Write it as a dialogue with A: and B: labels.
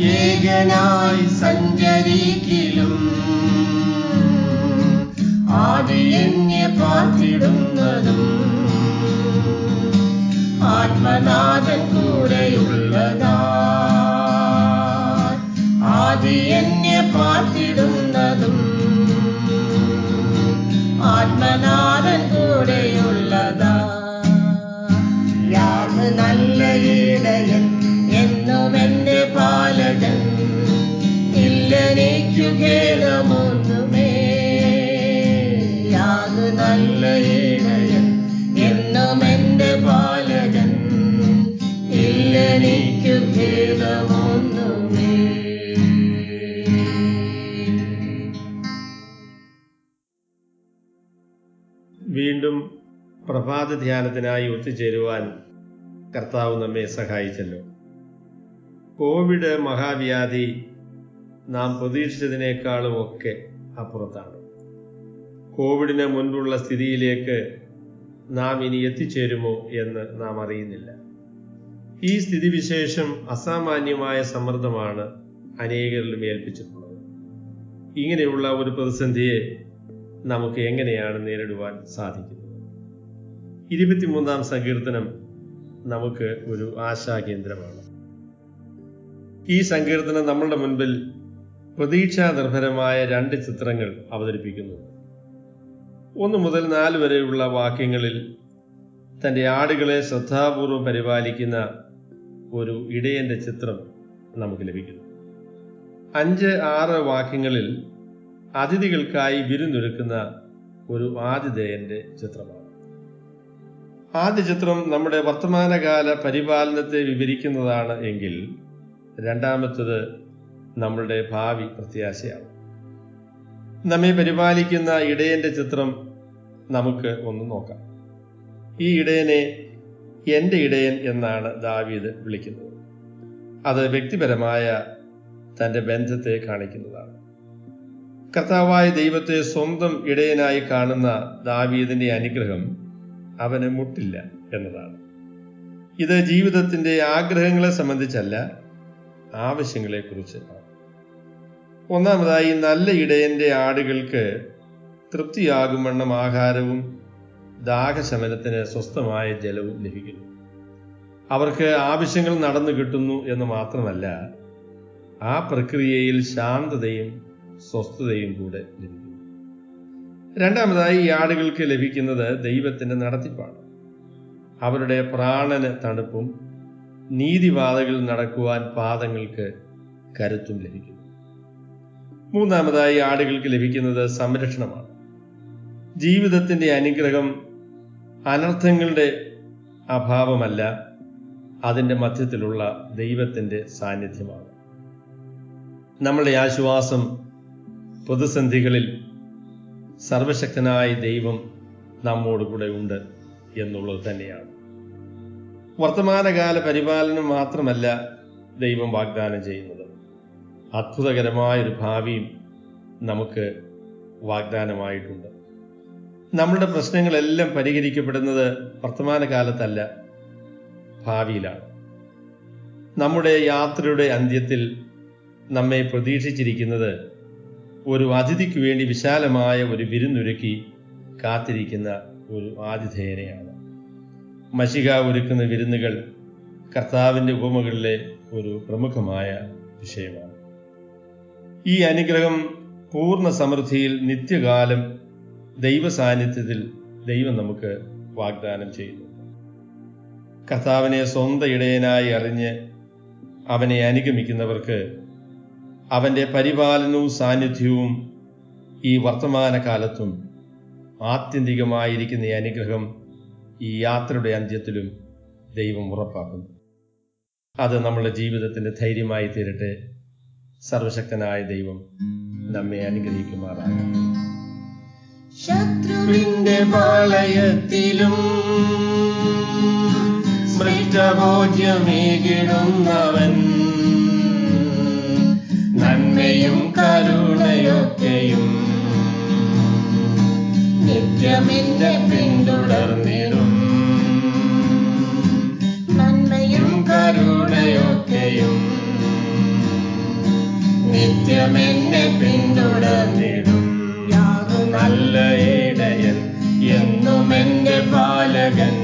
A: ഏകനായി സഞ്ചരിക്കിലും ആദി എന്നെ പാർത്തിടുന്നതും ആത്മനാഥൻ കൂടെയുള്ളതാ. ആദി എന്നെ പാർത്തിടുന്നതും
B: വീണ്ടും പ്രഭാത ധ്യാനത്തിനായി ഒത്തുചേരുവാൻ കർത്താവ് നമ്മെ സഹായിച്ചല്ലോ. കോവിഡ് മഹാവ്യാധി നാം പ്രതീക്ഷിച്ചതിനേക്കാളും ഒക്കെ അപ്പുറത്താണ്. കോവിഡിന് മുൻപുള്ള സ്ഥിതിയിലേക്ക് നാം ഇനി എത്തിച്ചേരുമോ എന്ന് നാം അറിയുന്നില്ല. ഈ സ്ഥിതിവിശേഷം അസാമാന്യമായ സമ്മർദ്ദമാണ് അനേകരിലും ഏൽപ്പിച്ചിട്ടുള്ളത്. ഇങ്ങനെയുള്ള ഒരു പ്രതിസന്ധിയെ നമുക്ക് എങ്ങനെയാണ് നേരിടുവാൻ സാധിക്കുന്നത്? ഇരുപത്തിമൂന്നാം സങ്കീർത്തനം നമുക്ക് ഒരു ആശാകേന്ദ്രമാണ്. ഈ സങ്കീർത്തനം നമ്മളുടെ മുൻപിൽ പ്രതീക്ഷാ നിർഭരമായ രണ്ട് ചിത്രങ്ങൾ അവതരിപ്പിക്കുന്നു. ഒന്ന് മുതൽ നാല് വരെയുള്ള വാക്യങ്ങളിൽ തന്റെ ആടുകളെ ശ്രദ്ധാപൂർവം പരിപാലിക്കുന്ന ഒരു ഇടയന്റെ ചിത്രം നമുക്ക് ലഭിക്കുന്നു. അഞ്ച് ആറ് വാക്യങ്ങളിൽ അതിഥികൾക്കായി വിരുന്നൊരുക്കുന്ന ഒരു ആതിഥേയന്റെ ചിത്രമാണ്. ആദ്യ ചിത്രം നമ്മുടെ വർത്തമാനകാല പരിപാലനത്തെ വിവരിക്കുന്നതാണ് എങ്കിൽ രണ്ടാമത്തത് നമ്മളുടെ ഭാവി പ്രത്യാശയാണ്. നമ്മെ പരിപാലിക്കുന്ന ഇടയന്റെ ചിത്രം നമുക്ക് ഒന്ന് നോക്കാം. ഈ ഇടയനെ എന്റെ ഇടയൻ എന്നാണ് ദാവീദ് വിളിക്കുന്നത്. അത് വ്യക്തിപരമായ തന്റെ ബന്ധത്തെ കാണിക്കുന്നതാണ്. കർത്താവായ ദൈവത്തെ സ്വന്തം ഇടയനായി കാണുന്ന ദാവീദിന്റെ അനുഗ്രഹം അവന് മുട്ടില്ല എന്നതാണ്. ഇത് ജീവിതത്തിന്റെ ആഗ്രഹങ്ങളെ സംബന്ധിച്ചല്ല ആവശ്യങ്ങളെക്കുറിച്ച്. ആണ് ഒന്നാമതായി നല്ല ഇടയന്റെ ആടുകൾക്ക് തൃപ്തിയാകും വണ്ണം ആഹാരവും ദാഹശമനത്തിന് സ്വസ്ഥമായ ജലവും ലഭിക്കുന്നു. അവർക്ക് ആവശ്യങ്ങൾ നടന്നു കിട്ടുന്നു എന്ന് മാത്രമല്ല ആ പ്രക്രിയയിൽ ശാന്തതയും സ്വസ്ഥതയും കൂടെ ലഭിക്കുന്നു. രണ്ടാമതായി ഈ ആടുകൾക്ക് ലഭിക്കുന്നത് ദൈവത്തിന്റെ നടത്തിപ്പാണ്. അവരുടെ പ്രാണന് തണുപ്പും നീതിപാതകളിൽ നടക്കുവാൻ പാദങ്ങൾക്ക് കരുത്തും ലഭിക്കുന്നു. മൂന്നാമതായി ആടുകൾക്ക് ലഭിക്കുന്നത് സംരക്ഷണമാണ്. ജീവിതത്തിന്റെ അനുഗ്രഹം അനർത്ഥങ്ങളുടെ അഭാവമല്ല അതിന്റെ മധ്യത്തിലുള്ള ദൈവത്തിന്റെ സാന്നിധ്യമാണ്. നമ്മളുടെ ആശ്വാസം പ്രതിസന്ധികളിൽ സർവശക്തനായ ദൈവം നമ്മോടുകൂടെ ഉണ്ട് എന്നുള്ളത് തന്നെയാണ്. വർത്തമാനകാല പരിപാലനം മാത്രമല്ല ദൈവം വാഗ്ദാനം ചെയ്യുന്നത്. അത്ഭുതകരമായൊരു ഭാവിയും നമുക്ക് വാഗ്ദാനമായിട്ടുണ്ട്. നമ്മുടെ പ്രശ്നങ്ങളെല്ലാം പരിഹരിക്കപ്പെടുന്നത് വർത്തമാനകാലത്തല്ല ഭാവിയിലാണ്. നമ്മുടെ യാത്രയുടെ അന്ത്യത്തിൽ നമ്മെ പ്രതീക്ഷിച്ചിരിക്കുന്നത് ഒരു അതിഥിക്ക് വേണ്ടി വിശാലമായ ഒരു വിരുന്നൊരുക്കി കാത്തിരിക്കുന്ന ഒരു ആതിഥേയനെയാണ്. മഷിക ഒരുക്കുന്ന വിരുന്നുകൾ കർത്താവിന്റെ ഉപമകളിലെ ഒരു പ്രമുഖമായ വിഷയമാണ്. ഈ അനുഗ്രഹം പൂർണ സമൃദ്ധിയിൽ നിത്യകാലം ദൈവ സാന്നിധ്യത്തിൽ ദൈവം നമുക്ക് വാഗ്ദാനം ചെയ്യുന്നു. കർത്താവിനെ സ്വന്തം ഇടയനായി അറിഞ്ഞ് അവനെ അനുഗമിക്കുന്നവർക്ക് അവന്റെ പരിപാലനവും സാന്നിധ്യവും ഈ വർത്തമാനകാലത്തും ആത്യന്തികമായിരിക്കുന്ന ഈ അനുഗ്രഹം ഈ യാത്രയുടെ അന്ത്യത്തിലും ദൈവം ഉറപ്പാക്കുന്നു. അത് നമ്മുടെ ജീവിതത്തിന്റെ ധൈര്യമായി തീരട്ടെ. സർവശക്തനായ ദൈവം നമ്മെ അനുഗ്രഹിക്കുമാറാകട്ടെ.
A: ശത്രുവിന്റെ പാളയത്തിലും മൃതഭോജ്യമേകിടുന്നവൻ നന്മയും കരുണയൊക്കെയും നിത്യമിന്റെ പിന്തുടർന്നിടും. നന്മയും കരുണയൊക്കെയും നിത്യമെന്നെ പിന്തുടർന്നിടും. യാതൊരു നല്ല ഇടയൻ എന്നും എന്റെ പാലകൻ